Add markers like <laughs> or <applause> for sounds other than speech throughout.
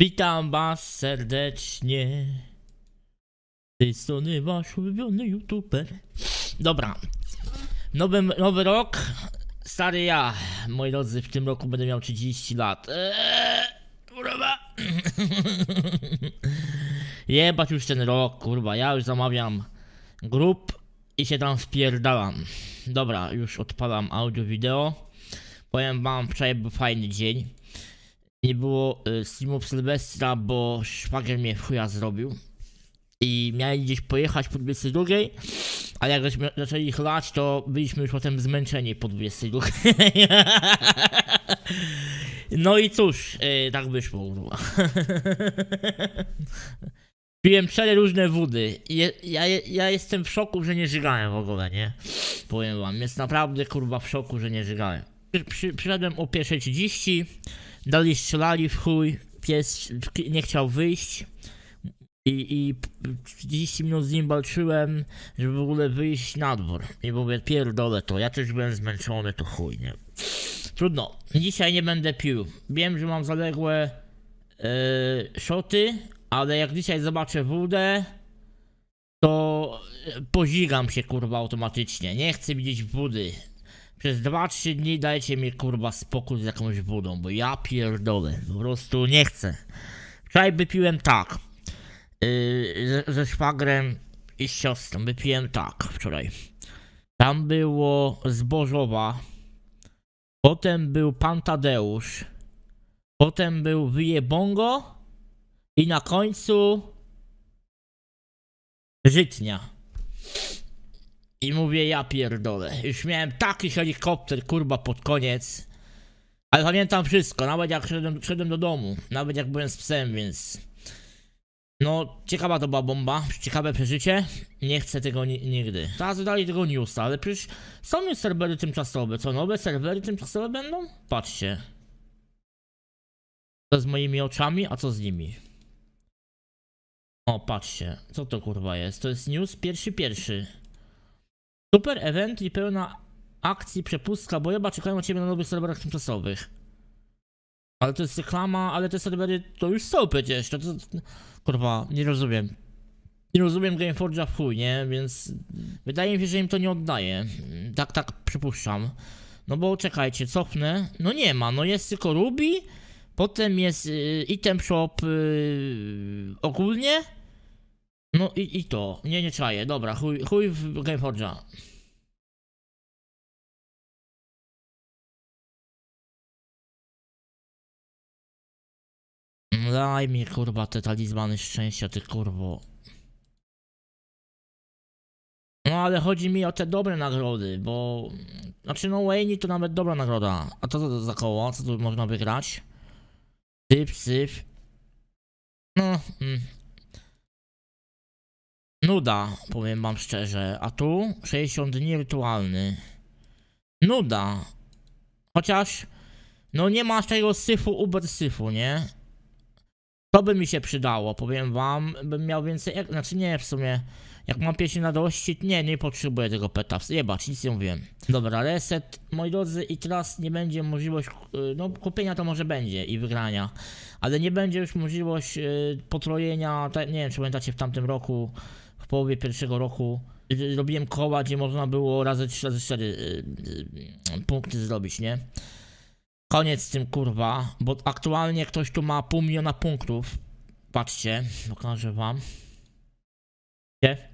Witam was serdecznie. Z tej strony wasz ulubiony youtuber. Dobra. Nowy, nowy rok. Stary ja. Moi drodzy, w tym roku będę miał 30 lat. Eee, kurwa. <laughs> Jebać już ten rok, kurwa. Ja już zamawiam grup i się tam spierdalam. Dobra, już odpalam audio, wideo. Powiem wam, wczoraj był fajny dzień. Nie było y, streamów Sylwestra, bo szwagier mnie w chuja zrobił. I miałem gdzieś pojechać po 22, ale jak żeśmy zaczęli chlać, to byliśmy już potem zmęczeni po 22. <laughs> No i cóż, y, tak wyszło, kurwa. <laughs> Piłem cztery różne wody. Je, ja, ja jestem w szoku, że nie żygałem w ogóle, nie? Powiem wam, jest naprawdę kurwa w szoku, że nie żygałem. Przy, przy, przyszedłem o 1.30, dalej strzelali w chuj, pies nie chciał wyjść. I, I 30 minut z nim walczyłem, żeby w ogóle wyjść na dwór. I mówię, pierdolę to, ja też byłem zmęczony, to chuj, nie? Trudno, dzisiaj nie będę pił. Wiem, że mam zaległe yy, szoty, ale jak dzisiaj zobaczę wódę, to e, pozigam się kurwa automatycznie. Nie chcę widzieć wody. Przez 2-3 dni dajcie mi kurwa spokój z jakąś wodą, bo ja pierdolę. Po prostu nie chcę. Wczoraj wypiłem tak. Yy, ze, ze szwagrem i z siostrą. Wypiłem tak wczoraj. Tam było zbożowa. Potem był pan Tadeusz. Potem był wyjebongo. I na końcu żytnia. I mówię, ja pierdolę. Już miałem taki helikopter, kurwa, pod koniec. Ale pamiętam wszystko, nawet jak szedłem, szedłem do domu. Nawet jak byłem z psem, więc... No, ciekawa to była bomba, ciekawe przeżycie. Nie chcę tego ni nigdy. Teraz dali tego newsa, ale przecież są już serwery tymczasowe. Co, nowe serwery tymczasowe będą? Patrzcie. Co z moimi oczami, a co z nimi? O, patrzcie, co to kurwa jest? To jest news pierwszy pierwszy. Super event i pełna akcji, przepustka, bo chyba czekają na ciebie na nowych serwerach tymczasowych. Ale to jest reklama, ale te serwery to już są przecież, to, to, kurwa, nie rozumiem. Nie rozumiem Gameforge'a w chuj, nie? Więc wydaje mi się, że im to nie oddaje. Tak, tak przypuszczam. No bo czekajcie, cofnę. No nie ma, no jest tylko Ruby, potem jest y, item shop y, ogólnie. No i, i to, nie, nie czaję, dobra, chuj, chuj w Gameforge'a. Daj mi kurwa te talizmany szczęścia, ty kurwo. No ale chodzi mi o te dobre nagrody, bo... Znaczy no Wayne to nawet dobra nagroda. A to co za koło? Co tu można wygrać? Syp, syp. No, mm. Nuda, powiem wam szczerze. A tu 60 dni rytualny. Nuda. Chociaż, no nie ma tego syfu, uber syfu, nie? To by mi się przydało, powiem wam, bym miał więcej, jak, znaczy nie w sumie, jak mam pieśń na dości, nie, nie potrzebuję tego peta, jebać, nic nie mówiłem. Dobra, reset, moi drodzy, i teraz nie będzie możliwość, y, no kupienia to może będzie i wygrania, ale nie będzie już możliwość y, potrojenia, tak, nie wiem czy pamiętacie w tamtym roku, w połowie pierwszego roku, robiłem koła, gdzie można było razy 3, razy 4 y, y, punkty zrobić, nie? Koniec z tym kurwa, bo aktualnie ktoś tu ma pół miliona punktów. Patrzcie, pokażę wam. Nie?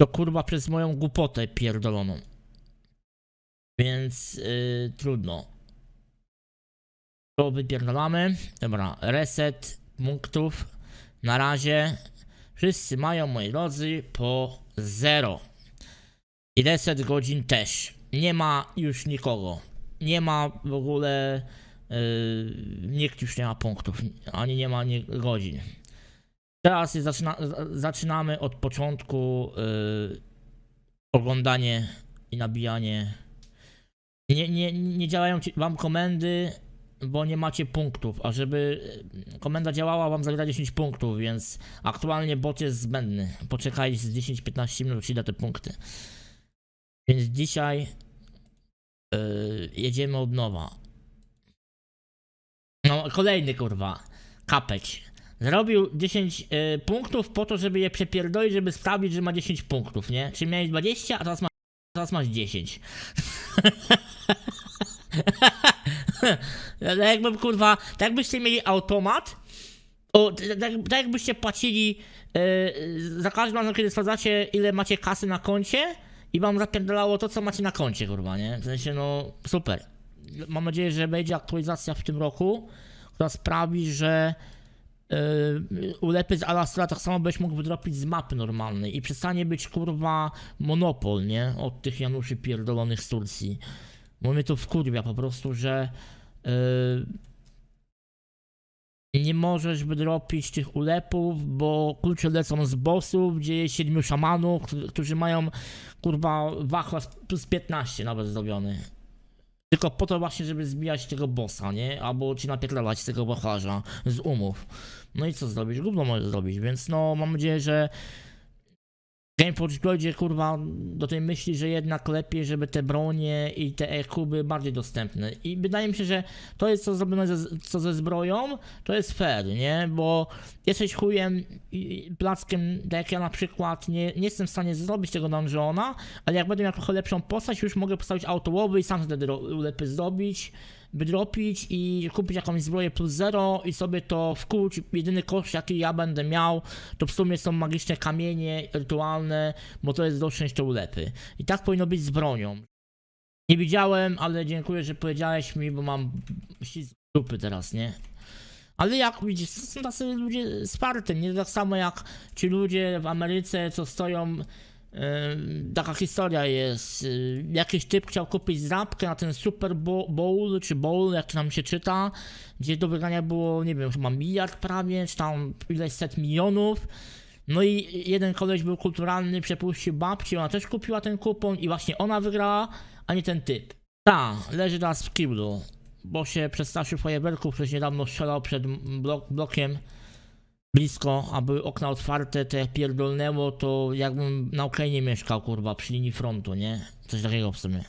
To kurwa przez moją głupotę pierdoloną. Więc yy, trudno. To wypierdolamy. Dobra, reset punktów. Na razie wszyscy mają, moi drodzy, po zero. I reset godzin też. Nie ma już nikogo nie ma w ogóle. Yy, nikt już nie ma punktów, ani nie ma nie, godzin. Teraz zaczyna, zaczynamy od początku yy, oglądanie i nabijanie. Nie, nie, nie działają wam komendy, bo nie macie punktów, a żeby komenda działała, wam zabiera 10 punktów, więc aktualnie bot jest zbędny. Poczekajcie z 10-15 minut, ci da te punkty. Więc dzisiaj Yy, jedziemy od nowa. No, kolejny kurwa. kapeć. Zrobił 10 y, punktów po to, żeby je przepierdolić, żeby sprawdzić, że ma 10 punktów, nie? Czyli miałeś 20, a teraz, ma, teraz masz 10. <laughs> Tak <laughs> jakbym kurwa, tak jakbyście mieli automat, o, tak, tak, jakbyście płacili e, za każdym razem, kiedy sprawdzacie, ile macie kasy na koncie i wam zapierdalało to, co macie na koncie, kurwa, nie? W sensie, no, super. Mam nadzieję, że będzie aktualizacja w tym roku, która sprawi, że e, ulepy z Alastra tak samo będziesz mógł wydropić z mapy normalnej i przestanie być, kurwa, monopol, nie? Od tych Januszy pierdolonych z Turcji. Bo mnie to wkurwia po prostu, że e, nie możesz wydropić tych ulepów, bo klucze lecą z bossów, gdzie jest siedmiu szamanów, którzy- mają kurwa wachlarz plus 15 nawet zrobiony. Tylko po to właśnie, żeby zbijać tego bossa, nie? Albo ci napierdalać tego wachlarza z umów. No i co zrobić? Gówno możesz zrobić, więc no mam nadzieję, że Gameforge dojdzie kurwa do tej myśli, że jednak lepiej, żeby te bronie i te EQ były bardziej dostępne. I wydaje mi się, że to jest co zrobione ze, co ze zbroją, to jest fair, nie? Bo jesteś chujem i plackiem, tak jak ja na przykład, nie, nie jestem w stanie zrobić tego dungeona, ale jak będę miał trochę lepszą postać, już mogę postawić autołowy i sam wtedy ro- ulepy zrobić, wydropić i kupić jakąś zbroję plus zero i sobie to wkuć. Jedyny koszt jaki ja będę miał, to w sumie są magiczne kamienie rytualne, bo to jest dotrzeć te ulepy. I tak powinno być z bronią. Nie widziałem, ale dziękuję, że powiedziałeś mi, bo mam ślizg dupy teraz, nie? Ale jak widzisz, są tacy ludzie sparty, nie tak samo jak ci ludzie w Ameryce, co stoją. Taka historia jest. Yy, jakiś typ chciał kupić zrabkę na ten Super Bo- Bowl, czy Bowl, jak tam się czyta, gdzie do wygrania było, nie wiem, chyba miliard prawie, czy tam ileś set milionów. No i jeden koleś był kulturalny, przepuścił babci, ona też kupiła ten kupon i właśnie ona wygrała, a nie ten typ. Ta, leży teraz w kiblu, bo się przestraszył fajerwerków, ktoś niedawno strzelał przed blok, blokiem blisko, a były okna otwarte, to jak pierdolnęło, to jakbym na Ukrainie mieszkał, kurwa, przy linii frontu, nie? Coś takiego w sumie.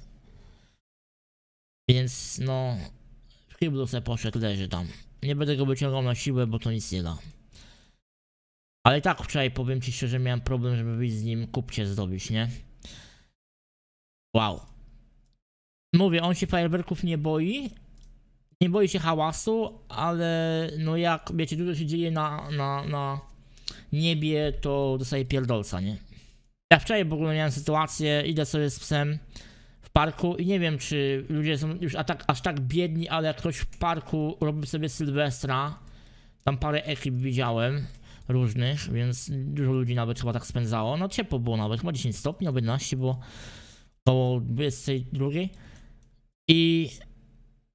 Więc no, w kiblu poszedł, leży tam. Nie będę go wyciągał na siłę, bo to nic nie da. Ale i tak wczoraj powiem ci szczerze, miałem problem, żeby wyjść z nim kupcie zdobyć, nie? Wow. Mówię, on się fajerwerków nie boi. Nie boi się hałasu, ale no jak wiecie, dużo się dzieje na, na, na niebie, to dostaje pierdolca, nie? Ja wczoraj w ogóle miałem sytuację, idę sobie z psem w parku i nie wiem, czy ludzie są już a tak, aż tak biedni, ale jak ktoś w parku robi sobie Sylwestra, tam parę ekip widziałem różnych, więc dużo ludzi nawet chyba tak spędzało. No ciepło było nawet, chyba 10 stopni, albo 11 było około 22. I,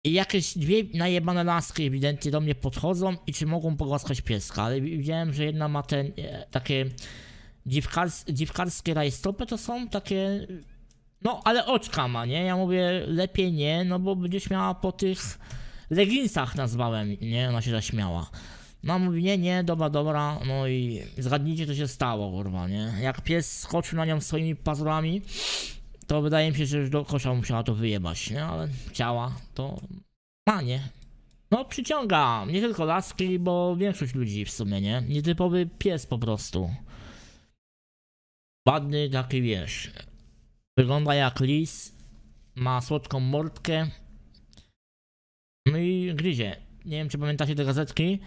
I jakieś dwie najebane laski ewidentnie do mnie podchodzą i czy mogą pogłaskać pieska, ale widziałem, że jedna ma te e, takie dziwkars, dziwkarskie rajstopy, to są takie no, ale oczka ma, nie? Ja mówię, lepiej nie, no bo będziesz miała po tych leginsach nazwałem, nie? Ona się zaśmiała. No mówi, nie, nie, dobra, dobra, no i zgadnijcie, co się stało, kurwa, nie? Jak pies skoczył na nią swoimi pazurami, to wydaje mi się, że już do kosza musiała to wyjebać, nie? Ale chciała, to ma, nie? No przyciąga, nie tylko laski, bo większość ludzi w sumie, nie? Nietypowy pies po prostu. Ładny taki, wiesz, wygląda jak lis, ma słodką mordkę, no i gryzie. Nie wiem, czy pamiętacie te gazetki,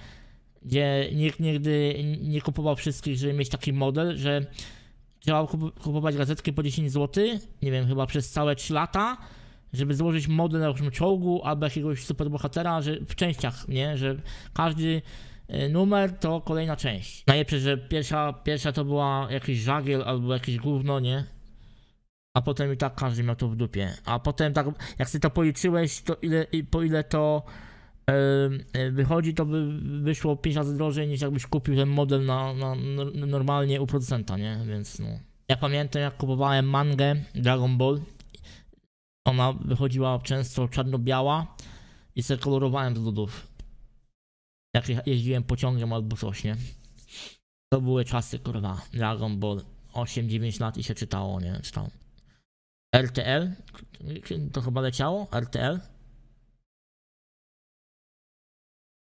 gdzie nikt nigdy nie kupował wszystkich, żeby mieć taki model, że trzeba kup- kupować gazetki po 10 zł, nie wiem, chyba przez całe 3 lata, żeby złożyć model na jakimś czołgu albo jakiegoś superbohatera, że w częściach, nie, że każdy e, numer to kolejna część. Najlepsze, że pierwsza, pierwsza to była jakiś żagiel albo jakieś gówno, nie? A potem i tak każdy miał to w dupie. A potem tak, jak sobie to policzyłeś, to ile, po ile to wychodzi, to by wyszło 5 razy drożej niż jakbyś kupił ten model na, na, na normalnie u producenta, nie? Więc no. Ja pamiętam jak kupowałem mangę Dragon Ball. Ona wychodziła często czarno-biała i sobie kolorowałem z lodów. Jak je- jeździłem pociągiem albo coś, nie? To były czasy, kurwa. Dragon Ball 8-9 lat i się czytało, nie? Czy tam RTL? To chyba leciało? RTL?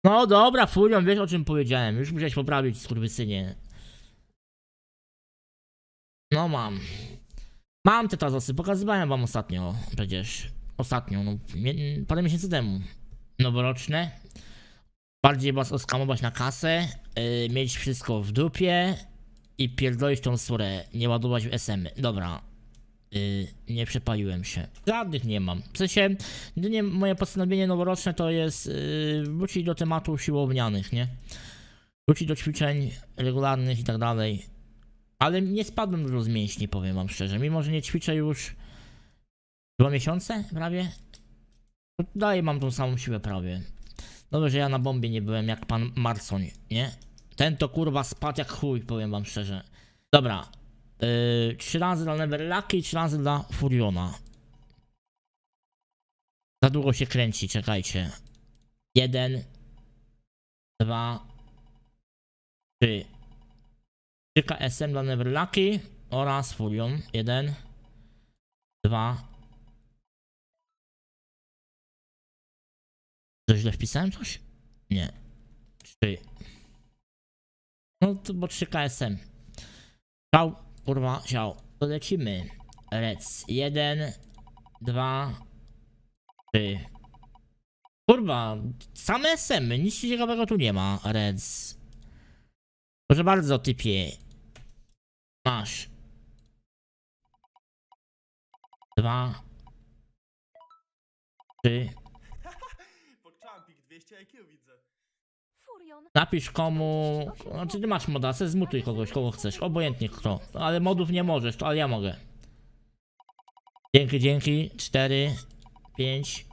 No dobra, Furion, wiesz o czym powiedziałem. Już musiałeś poprawić, skurwysynie. No mam. Mam te tazosy, pokazywałem wam ostatnio przecież. Ostatnio, no parę miesięcy temu. Noworoczne. Bardziej was oskamować na kasę, yy, mieć wszystko w dupie i pierdolić tą surę, nie ładować w SM. Dobra. Yy, nie przepaliłem się. Żadnych nie mam. W sensie, jedynie moje postanowienie noworoczne to jest yy, wrócić do tematu siłownianych, nie? Wrócić do ćwiczeń regularnych i tak dalej. Ale nie spadłem dużo z mięśni, powiem wam szczerze. Mimo, że nie ćwiczę już dwa miesiące prawie, to dalej mam tą samą siłę prawie. Dobrze, że ja na bombie nie byłem jak pan Marson, nie? Ten to kurwa spadł jak chuj, powiem wam szczerze. Dobra. Yy, razy dla Neverlucky i trzy razy dla Furiona. Za długo się kręci, czekajcie. Jeden. Dwa. Trzy. 3 KSM dla Neverlucky oraz Furion. Jeden. Dwa. To źle wpisałem coś? Nie. Trzy. No to bo 3 KSM. Ciao, kurwa, ciao. To lecimy. Rec. Jeden, dwa, trzy. Kurwa, same SM, -y. nic ciekawego tu nie ma. Rec. Proszę bardzo, typie. Masz. Dwa. Trzy. Pogchampik 200 IQ widzę. Napisz komu. Znaczy ty masz moda, se zmutuj kogoś, kogo chcesz. Obojętnie kto. Ale modów nie możesz, to ale ja mogę. Dzięki, dzięki. Cztery, pięć,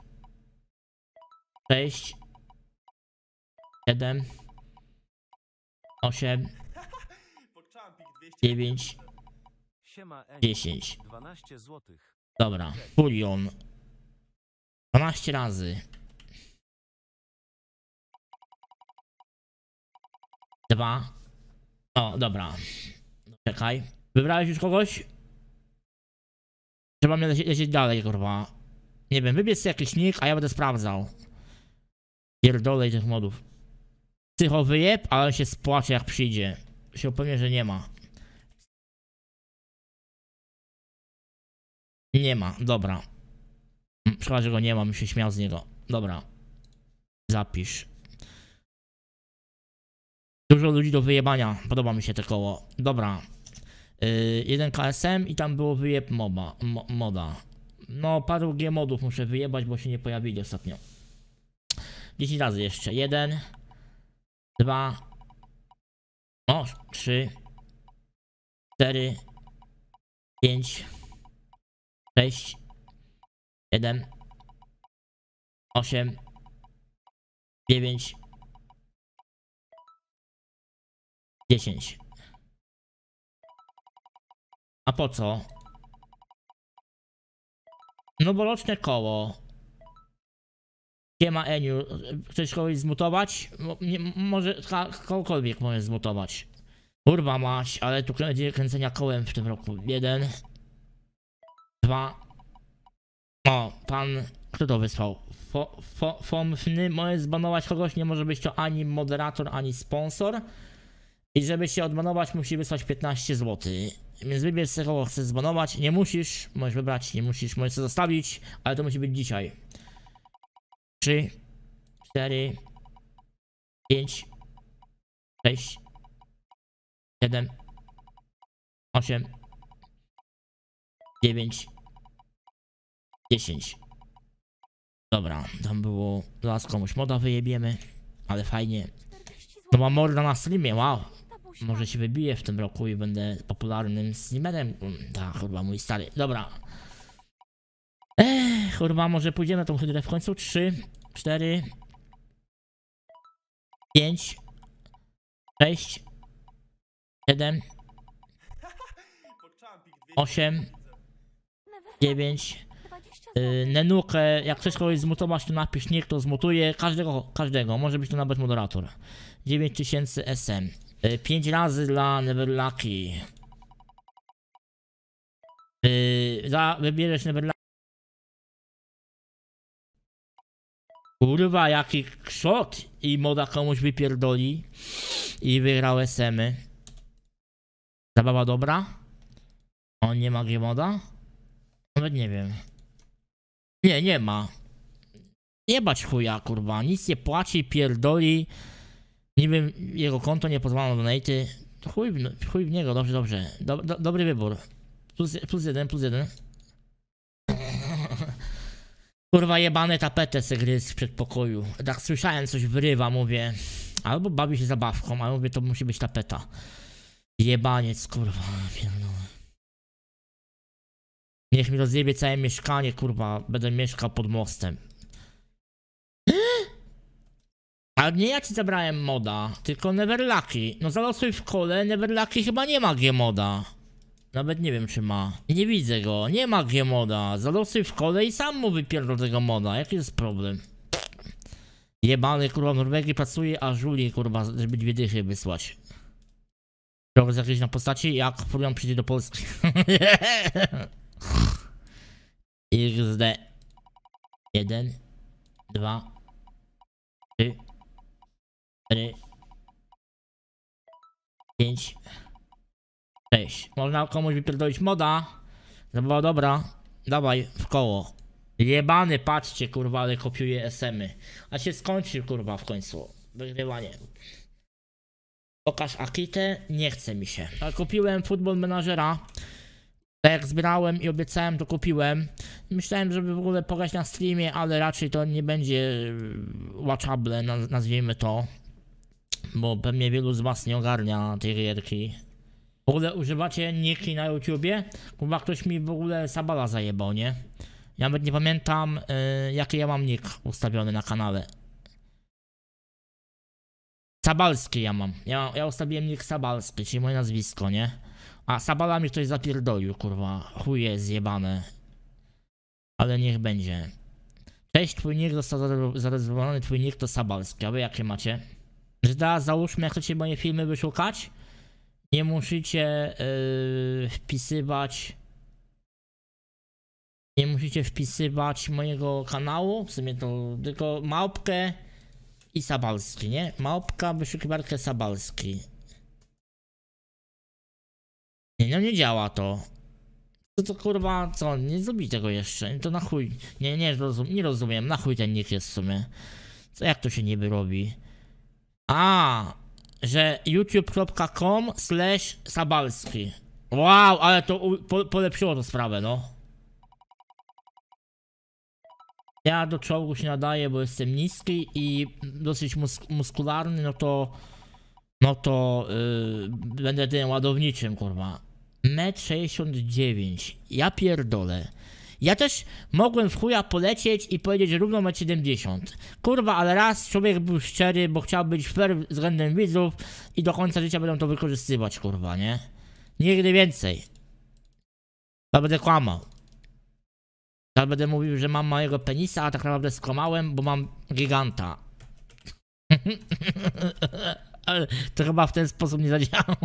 sześć, siedem, osiem, Pogchampik 200 dziewięć, Siema Eniu, dziesięć. 12 złotych. Dobra. Furion. 12 razy. Dwa. O, dobra. Czekaj. Wybrałeś już kogoś? Trzeba mnie lecieć, dalej, kurwa. Nie wiem, wybierz sobie jakiś nick, a ja będę sprawdzał. Pierdolej tych modów. Psycho wyjeb, ale się spłacze jak przyjdzie. Się upewnię, że nie ma. Nie ma, dobra. Mm, Szkoda, że go nie mam, się śmiał z niego. Dobra. Zapisz. Dużo ludzi do wyjebania. Podoba mi się te koło. Dobra. Yy, jeden KSM i tam było wyjeb moba, mo, moda. No, paru G modów muszę wyjebać, bo się nie pojawili ostatnio. 10 razy jeszcze. Jeden. Dwa. O, trzy. Cztery. Pięć. Sześć. Siedem. Osiem. Dziewięć. Dziesięć. A po co? No bo roczne koło. Nie ma Eniu. Chcesz kogoś zmutować? Nie, może kogokolwiek możesz zmutować. Kurwa mać, ale tu będzie kręcenia kołem w tym roku. Jeden. Dwa. O, pan. Kto to wysłał? Fo, fo, Fomfny może zbanować kogoś, nie może być to ani moderator, ani sponsor. I żeby się odbanować, musi wysłać 15 zł. Więc wybierz sobie kogo chcesz zbanować. Nie musisz, możesz wybrać, nie musisz, możesz sobie zostawić, ale to musi być dzisiaj. 3, 4, 5, 6, 7, 8, 9, 10. Dobra, tam było. Zaraz komuś moda wyjebiemy, ale fajnie. 40 zł. mam morda na streamie, wow. Może się wybiję w tym roku i będę popularnym streamerem. Mm, Tak, kurwa, mój stary. Dobra. Ech, kurwa, może pójdziemy na tą hydrę w końcu. 3, 4, 5, 6, 7, Pogchampik 200 8, widzę. Never 9. 20 zł. Yy, Nenukę, jak chcesz kogoś zmutować, to napisz niech to zmutuje. Każdego, każdego. Może być to nawet moderator. 9000 SM. 5 razy dla Neverlucky. Yy, za, wybierzesz Neverlucky. Kurwa, jaki krzot i moda komuś wypierdoli i wygrał SM-y. Zabawa dobra? On nie ma G-moda? Nawet nie wiem. Nie, nie ma. Nie bać chuja, kurwa. Nic nie płaci, pierdoli. Niby jego konto nie pozwala na donaty. To chuj, w- chuj w niego, dobrze, dobrze. Do, do, dobry wybór. Plus, plus jeden, plus jeden. <laughs> Kurwa jebane tapetę se gry z przedpokoju. Tak słyszałem coś wyrywa, mówię. Albo bawi się zabawką, ale mówię to musi być tapeta. Jebaniec, kurwa. Niech mi rozjebie całe mieszkanie, kurwa. Będę mieszkał pod mostem. Ale nie ja ci zabrałem moda, tylko Neverlucky. No zalosuj w kole, Neverlucky chyba nie ma G-moda. Nawet nie wiem czy ma. Nie widzę go, nie ma G-moda. Zalosuj w kole i sam mu wypierdol tego moda. Jaki jest problem? Jebany kurwa Norwegii pracuje, a żuli kurwa, żeby dwie dychy wysłać. Progres jakiś na postaci, jak Furion przyjdzie do Polski. <laughs> XD. Jeden, dwa, trzy, cztery, pięć, sześć. Można komuś wypierdolić moda. Zabawa dobra. Dawaj, w koło. Jebany, patrzcie, kurwa, ale kopiuje SM-y. A się skończy, kurwa, w końcu. Wygrywanie. Pokaż Akitę, nie chce mi się. A kupiłem Football Menadżera. Tak jak zbierałem i obiecałem, to kupiłem. Myślałem, żeby w ogóle pograć na streamie, ale raczej to nie będzie yy, watchable, naz- nazwijmy to. Bo pewnie wielu z was nie ogarnia tej gierki. W ogóle używacie niki na YouTubie? Chyba ktoś mi w ogóle Sabala zajebał, nie? Ja nawet nie pamiętam, yy, jaki ja mam nick ustawiony na kanale. Sabalski ja mam. Ja, ja ustawiłem nick Sabalski, czyli moje nazwisko, nie? A Sabala mi ktoś zapierdolił, kurwa. Chuje zjebane. Ale niech będzie. Cześć, twój nick został zarezerw- zarezerwowany, twój nick to Sabalski, a wy jakie macie? Teraz załóżmy, jak chcecie moje filmy wyszukać, nie musicie yy, wpisywać nie musicie wpisywać mojego kanału, w sumie to tylko małpkę i Sabalski, nie? Małpka, wyszukiwarkę Sabalski. Nie, no nie działa to. To, to kurwa, co, nie zrobi tego jeszcze, to na chuj. Nie, nie, rozum, nie rozumiem, na chuj ten nick jest w sumie. Co, jak to się niby robi? A, że youtube.com slash Sabalski. Wow, ale to u, po, polepszyło to sprawę, no. Ja do czołgu się nadaję, bo jestem niski i dosyć mus muskularny, no to no to yy, będę tym ładowniczym, kurwa. 1,69 m. Ja pierdolę. Ja też mogłem w chuja polecieć i powiedzieć równo 1,70 m. Kurwa, ale raz człowiek był szczery, bo chciał być fair względem widzów i do końca życia będą to wykorzystywać, kurwa, nie? Nigdy więcej. Ja będę kłamał. Ja będę mówił, że mam małego penisa, a tak naprawdę skłamałem, bo mam giganta. <laughs> Ale to chyba w ten sposób nie zadziała.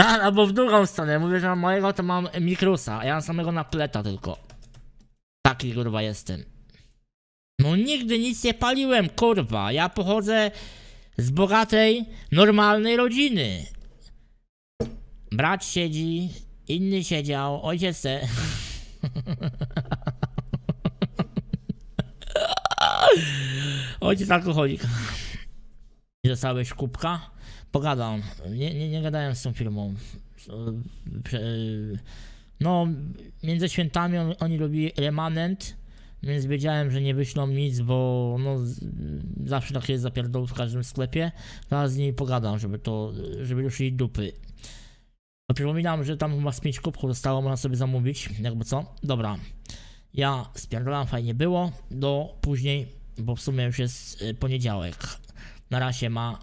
A, <laughs> albo w drugą stronę. Mówię, że mam mojego, to mam mikrusa, a ja mam samego napleta tylko. Taki kurwa jestem. No nigdy nic nie paliłem, kurwa. Ja pochodzę z bogatej, normalnej rodziny. Brat siedzi, inny siedział, ojciec se. ojciec alkoholik. Dostałeś kubka? Pogadam. Nie, nie, nie gadałem z tą firmą. No, między świętami on, oni robili remanent, więc wiedziałem, że nie wyślą nic, bo no, zawsze tak jest zapierdol w każdym sklepie. Zaraz z nimi pogadam, żeby to, żeby ruszyli dupy. No, przypominam, że tam chyba z 5 kubków zostało, można sobie zamówić, jakby co. Dobra, ja spierdolam, fajnie było, do później, bo w sumie już jest y, poniedziałek. Na razie ma